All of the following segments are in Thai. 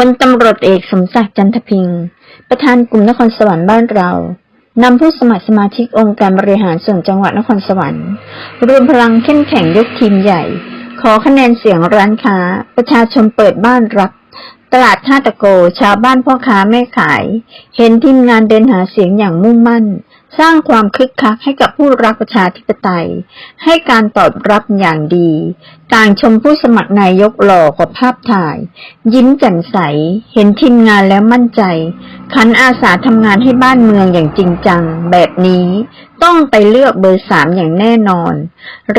พลตำรวจเอกสมศักดิ์จันทพิงค์ประธานกลุ่มนครสวรรค์บ้านเรานำผู้สมัครสมาชิกองค์การบริหารส่วนจังหวัดนครสวรรค์ รวมพลังเข้มแข็งยกทีมใหญ่ ขอคะแนนเสียงร้านค้า ประชาชนเปิดบ้านรับตลาดท่าตะโก ชาวบ้านพ่อค้าแม่ขาย เห็นทีมงานเดินหาเสียงอย่างมุ่งมั่น สร้างความคึกคักให้กับผู้รักประชาธิปไตย ให้การตอบรับอย่างดี ต่างชมผู้สมัครนายกหล่อกว่าภาพถ่าย ยิ้มแจ่มใส เห็นทีมงานแล้วมั่นใจ ขันอาสาทำงานให้บ้านเมืองอย่างจริงจัง แบบนี้ต้องไปเลือกเบอร์สามอย่างแน่นอน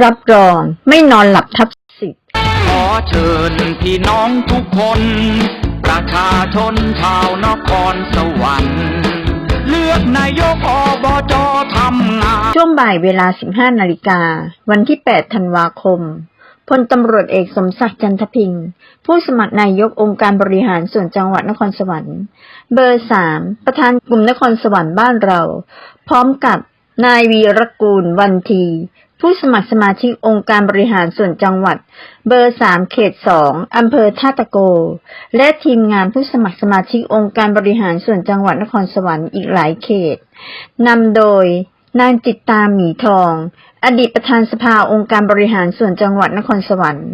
รับรองไม่นอนหลับทับสิทธิ์ขอเชิญพี่น้องทุกคน ประชาชนชาวนครสวรรค์ายกอบจทำงานช่วงบ่ายเวลา 15 นาฬิกา วันที่ 8 ธันวาคม พลตำรวจเอกสมศักดิ์จันทพิงค์ผู้สมัครนายกองค์การบริหารส่วนจังหวัดนครสวรรค์ เบอร์ 3 ประธานกลุ่มนครสวรรค์บ้านเรา พร้อมกับนายวีรกูลวันที ผู้สมัครสมาชิกองค์การบริหารส่วนจังหวัด เบอร์3เขต2อำเภอท่าตะโก และทีมงานผู้สมัครสมาชิกองค์การบริหารส่วนจังหวัดนครสวรรค์อีกหลายเขตนำโดยนางจิตตาหมีทอง อดีตประธานสภาองค์การบริหารส่วนจังหวัดนครสวรรค์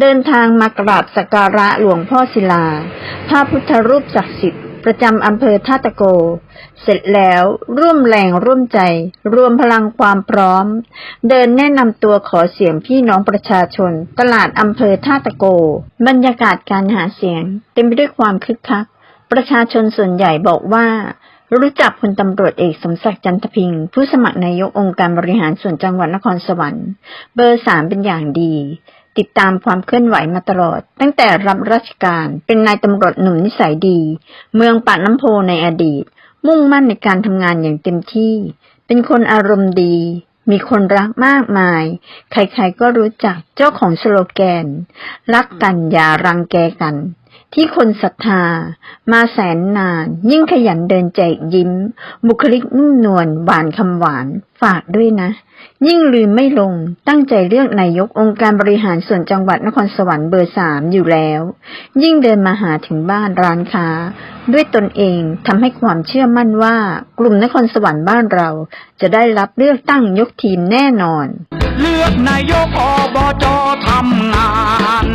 เดินทางมากราบสักการะหลวงพ่อศิลา พระพุทธรูปศักดิ์สิทธิ์ ประจำอำเภอท่าตะโก เสร็จแล้วร่วมแรงร่วมใจ รวมพลังความพร้อม เดินแนะนำตัวขอเสียงพี่น้องประชาชน ตลาดอำเภอท่าตะโก บรรยากาศการหาเสียง เต็มไปด้วยความคึกคัก ประชาชนส่วนใหญ่บอกว่ารู้จักพลตำรวจเอกสมศักดิ์จันทพิงค์ผู้สมัครนายกองค์การบริหารส่วนจังหวัดนครสวรรค์ เบอร์สามเป็นอย่างดี ติดตามความเคลื่อนไหวมาตลอด ตั้งแต่รับราชการเป็นนายตำรวจหนุ่มนิสัยดี เมืองปากน้ำโพในอดีต มุ่งมั่นในการทำงานอย่างเต็มที่ เป็นคนอารมณ์ดี มีคนรักมากมาย ใครๆก็รู้จักเจ้าของสโลแกน รักกันอย่ารังแกกัน ที่คนศรัทธา มาแสนนาน ยิ่งขยันเดินแจยิ้ม บุคลิกนุ่มนวลหวานคำหวานฝากด้วยนะ ยิ่งลืมไม่ลงตั้งใจเลือกนายกองค์การบริหารส่วนจังหวัดนครสวรรค์เบอร์สามอยู่แล้ว ยิ่งเดินมาหาถึงบ้านร้านค้า ด้วยตนเองทำให้ความเชื่อมั่นว่ากลุ่มนครสวรรค์บ้านเรา จะได้รับเลือกตั้งยกทีมแน่นอน เลือกนายกอบจทำงาน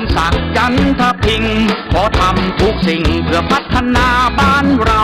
มศักดิ์จันทพิงขอทำทุกสิ่งเพื่อพัฒนาบ้านเรา